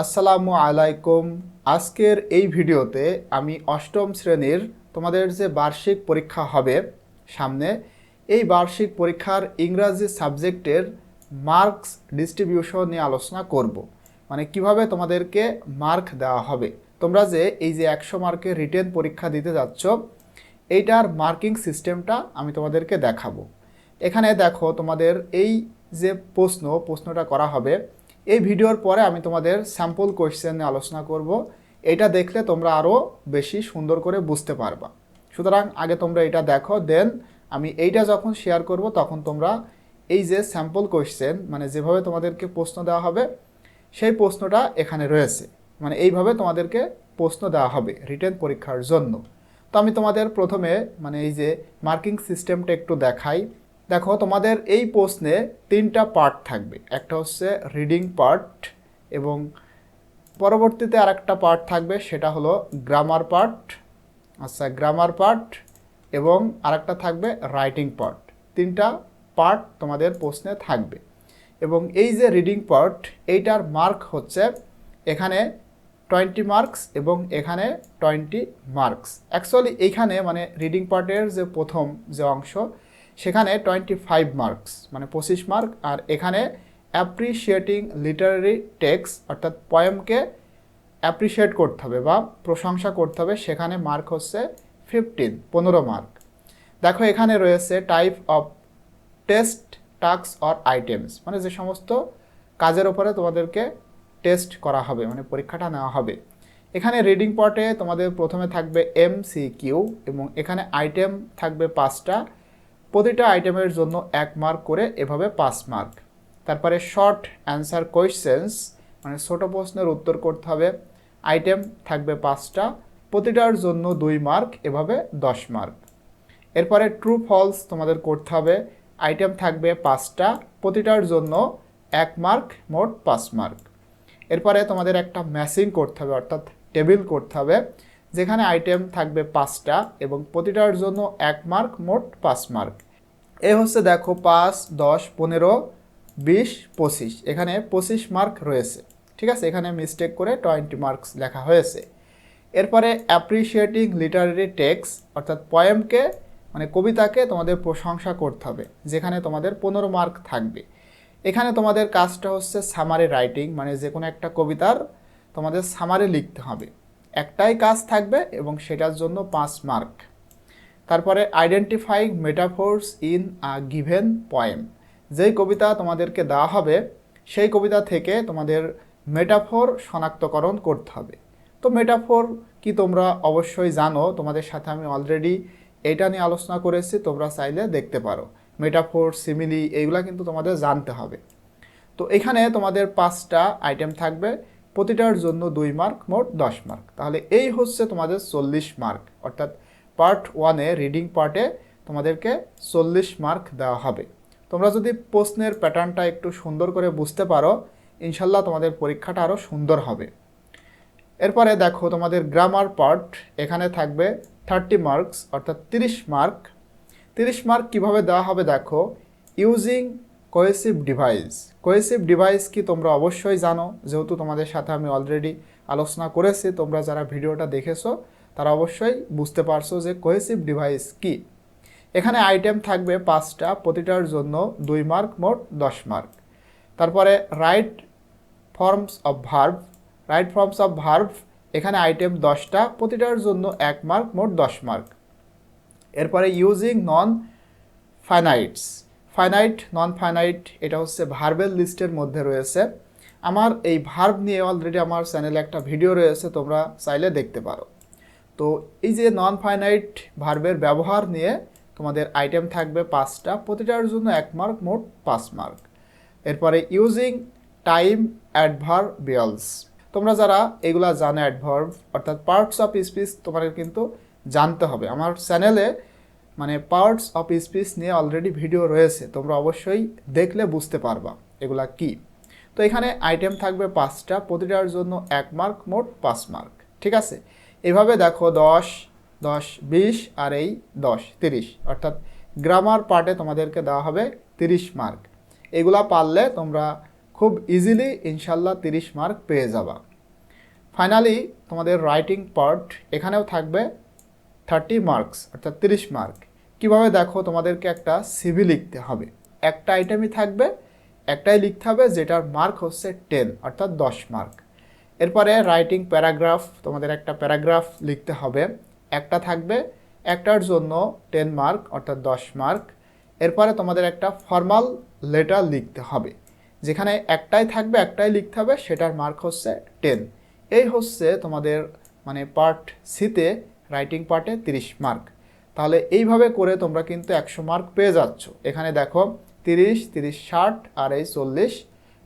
আসসালামু আলাইকুম। আজকের এই ভিডিওতে আমি অষ্টম শ্রেণির তোমাদের যে বার্ষিক পরীক্ষা হবে সামনে, এই বার্ষিক পরীক্ষার ইংরাজি সাবজেক্টের মার্কস ডিস্ট্রিবিউশন নিয়ে আলোচনা করব। মানে কীভাবে তোমাদেরকে মার্ক দেওয়া হবে। তোমরা যে এই যে একশো মার্কের রিটেন পরীক্ষা দিতে যাচ্ছ, এইটার মার্কিং সিস্টেমটা আমি তোমাদেরকে দেখাবো। এখানে দেখো তোমাদের এই যে প্রশ্ন, প্রশ্নটা করা হবে এই ভিডিওর পরে আমি তোমাদের স্যাম্পল কোয়েশ্চেন নিয়ে আলোচনা করব। এটা দেখলে তোমরা আরও বেশি সুন্দর করে বুঝতে পারবা। সুতরাং আগে তোমরা এটা দেখো দেন আমি এইটা যখন শেয়ার করব, তখন তোমরা এই যে স্যাম্পল কোয়েশ্চেন মানে যেভাবে তোমাদেরকে প্রশ্ন দেওয়া হবে, সেই প্রশ্নটা এখানে রয়েছে। মানে এইভাবে তোমাদেরকে প্রশ্ন দেওয়া হবে রিটেন পরীক্ষার জন্য। তো আমি তোমাদের প্রথমে মানে এই যে মার্কিং সিস্টেমটা একটু দেখাই। দেখো, তোমাদের এই প্রশ্নে তিনটা পার্ট থাকবে। একটা হচ্ছে রিডিং পার্ট এবং পরবর্তীতে আর একটা পার্ট থাকবে, সেটা হলো গ্রামার পার্ট আচ্ছা গ্রামার পার্ট এবং আরেকটা থাকবে রাইটিং পার্ট তিনটা পার্ট তোমাদের প্রশ্নে থাকবে। এবং এই যে রিডিং পার্ট এইটার মার্ক হচ্ছে এখানে টোয়েন্টি মার্কস এবং এখানে টোয়েন্টি মার্কস অ্যাকচুয়ালি এইখানে মানে রিডিং পার্টের যে প্রথম যে অংশ সেখানে টোয়েন্টি ফাইভ মার্কস মানে পঁচিশ মার্ক আর এখানে অ্যাপ্রিসিয়েটিং লিটারারি টেক্স অর্থাৎ পয়েমকে অ্যাপ্রিসিয়েট করতে হবে বা প্রশংসা করতে হবে, সেখানে মার্ক হচ্ছে ফিফটিন পনেরো মার্ক দেখো এখানে রয়েছে type of test task or items মানে যে সমস্ত কাজের ওপরে তোমাদেরকে টেস্ট করা হবে মানে পরীক্ষাটা নেওয়া হবে। এখানে রিডিং পটে তোমাদের প্রথমে থাকবে এম সি কিউ এবং এখানে আইটেম থাকবে পাঁচটা প্রতিটা আইটেমের জন্য এক মার্ক করে এভাবে পাঁচ মার্ক তারপরে শর্ট অ্যান্সার কোয়েশ্চেন্স মানে ছোটো প্রশ্নের উত্তর করতে হবে। আইটেম থাকবে পাঁচটা, প্রতিটার জন্য দুই মার্ক এভাবে দশ মার্ক এরপরে ট্রু ফলস তোমাদের করতে হবে। আইটেম থাকবে পাঁচটা, প্রতিটার জন্য এক মার্ক মোট পাঁচ মার্ক এরপরে তোমাদের একটা ম্যাচিং করতে হবে, অর্থাৎ টেবিল করতে হবে। যেখানে আইটেম থাকবে পাঁচটা এবং প্রতিটার জন্য এক মার্ক মোট পাঁচ মার্ক এ হচ্ছে দেখো পাঁচ, দশ, পনেরো, বিশ, পঁচিশ। এখানে পঁচিশ মার্ক রয়েছে। ঠিক আছে? এখানে মিস্টেক করে টোয়েন্টি মার্কস লেখা হয়েছে। এরপরে অ্যাপ্রিসিয়েটিং লিটারারি টেক্স অর্থাৎ পয়েমকে মানে কবিতাকে তোমাদের প্রশংসা করতে হবে, যেখানে তোমাদের পনেরো মার্ক থাকবে। এখানে তোমাদের কাজটা হচ্ছে সামারি রাইটিং মানে যে কোনো একটা কবিতার তোমাদের সামারি লিখতে হবে। একটাই কাজ থাকবে এবং সেটার জন্য পাঁচ মার্ক। তারপরে identify metaphors in a given poem যেই কবিতা তোমাদেরকে দেওয়া হবে, সেই কবিতা থেকে তোমাদের মেটাফোর শনাক্তকরণ করতে হবে। তো মেটাফোর কি তোমরা অবশ্যই জানো, তোমাদের সাথে আমি অলরেডি এটা নিয়ে আলোচনা করেছি তোমরা চাইলে দেখতে পারো। মেটাফোর সিমিলি এইগুলা কিন্তু তোমাদের জানতে হবে। তো এখানে তোমাদের পাঁচটা আইটেম থাকবে। প্রতিটার জন্য দুই মার্ক, মোট দশ মার্ক। তাহলে এই হচ্ছে তোমাদের চল্লিশ মার্ক। অর্থাৎ পার্ট ওয়ানে, রিডিং পার্টে তোমাদেরকে চল্লিশ মার্ক দেওয়া হবে। তোমরা যদি প্রশ্নের প্যাটার্নটা একটু সুন্দর করে বুঝতে পারো, ইনশাল্লাহ তোমাদের পরীক্ষাটা আরও সুন্দর হবে। এরপরে দেখো তোমাদের গ্রামার পার্ট এখানে থাকবে থার্টি মার্কস অর্থাৎ তিরিশ মার্ক। তিরিশ মার্ক কীভাবে দেওয়া হবে দেখো? Using cohesive device cohesive device কি তোমরা অবশ্যই জানো। যেহেতু তোমাদের সাথে আমি অলরেডি আলোচনা করেছি, তোমরা যারা ভিডিওটা দেখেছ, তারা অবশ্যই বুঝতে পারছ যে কোয়েসিভ ডিভাইস কি। এখানে আইটেম থাকবে পাঁচটা, প্রতিটার জন্য দুই মার্ক মোট দশ মার্ক তারপরে right forms of verb right forms of verb এখানে আইটেম দশটা, প্রতিটার জন্য এক মার্ক মোট দশ মার্ক এরপরে using non finites finite non finite এটা হচ্ছে ভার্বেল লিস্টের মধ্যে রয়েছে। আমার এই ভার্ব নিয়ে অলরেডি আমার চ্যানেলে একটা ভিডিও রয়েছে, তোমরা চাইলে দেখতে পারো। তো এই যে নন ফাইনাইট ভার্বের ব্যবহার নিয়ে তোমাদের আইটেম থাকবে পাঁচটা, প্রতিটার জন্য এক মার্ক মোট পাঁচ মার্ক এরপরে ইউজিং টাইম অ্যাডভার অ্যাডভার্বিয়ালস তোমরা যারা এগুলা জানো অ্যাডভার্ব অর্থাৎ পার্টস অফ স্পিচ তোমাদের কিন্তু জানতে হবে। আমার চ্যানেলে মানে পার্টস অফ স্পিচ নিয়ে অলরেডি ভিডিও রয়েছে, তোমরা অবশ্যই দেখলে বুঝতে পারবা এগুলা কি। তো এখানে আইটেম থাকবে পাঁচটা, প্রতিটার জন্য এক মার্ক মোট পাঁচ মার্ক ঠিক আছে? এভাবে দেখো দশ দশ, বিশ আর এই দশ, তিরিশ, অর্থাৎ গ্রামার পার্টে তোমাদেরকে দেওয়া হবে তিরিশ মার্ক এগুলা পারলে তোমরা খুব ইজিলি ইনশাল্লাহ তিরিশ মার্ক পেয়ে যাবা। ফাইনালি তোমাদের রাইটিং পার্ট এখানেও থাকবে থার্টি মার্কস অর্থাৎ তিরিশ মার্ক কীভাবে দেখো তোমাদেরকে একটা সিভি লিখতে হবে? একটা আইটেমই থাকবে, একটাই লিখতে হবে, যেটার মার্ক হচ্ছে টেন অর্থাৎ দশ মার্ক এরপরে রাইটিং প্যারাগ্রাফ তোমাদের একটা প্যারাগ্রাফ লিখতে হবে। একটা থাকবে, একটার জন্য টেন মার্ক অর্থাৎ দশ মার্ক এরপরে তোমাদের একটা ফর্মাল লেটার লিখতে হবে। যেখানে একটাই থাকবে, একটাই লিখতে হবে, সেটার মার্ক হচ্ছে টেন এই হচ্ছে তোমাদের মানে পার্ট সিতে রাইটিং পার্টে তিরিশ মার্ক তাহলে এইভাবে করে তোমরা কিন্তু একশো মার্ক পেয়ে যাচ্ছ। এখানে দেখো তিরিশ তিরিশ, ষাট আর এই চল্লিশ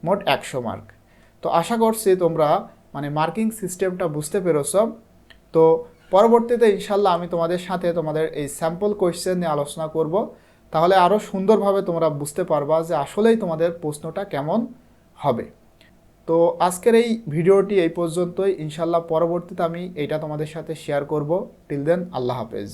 মোট একশো মার্ক তো আশা করছি তোমরা মানে মার্কিং সিস্টেমটা বুঝতে পেরেছ। তো পরবর্তীতে ইনশাল্লাহ আমি তোমাদের সাথে তোমাদের এই স্যাম্পল কোয়েশ্চেন নিয়ে আলোচনা করব। তাহলে আরও সুন্দরভাবে তোমরা বুঝতে পারবা যে আসলেই তোমাদের প্রশ্নটা কেমন হবে। তো আজকের এই ভিডিওটি এই পর্যন্তই। ইনশাল্লাহ পরবর্তীতে আমি এটা তোমাদের সাথে শেয়ার করব। টিল দেন আল্লাহ হাফেজ।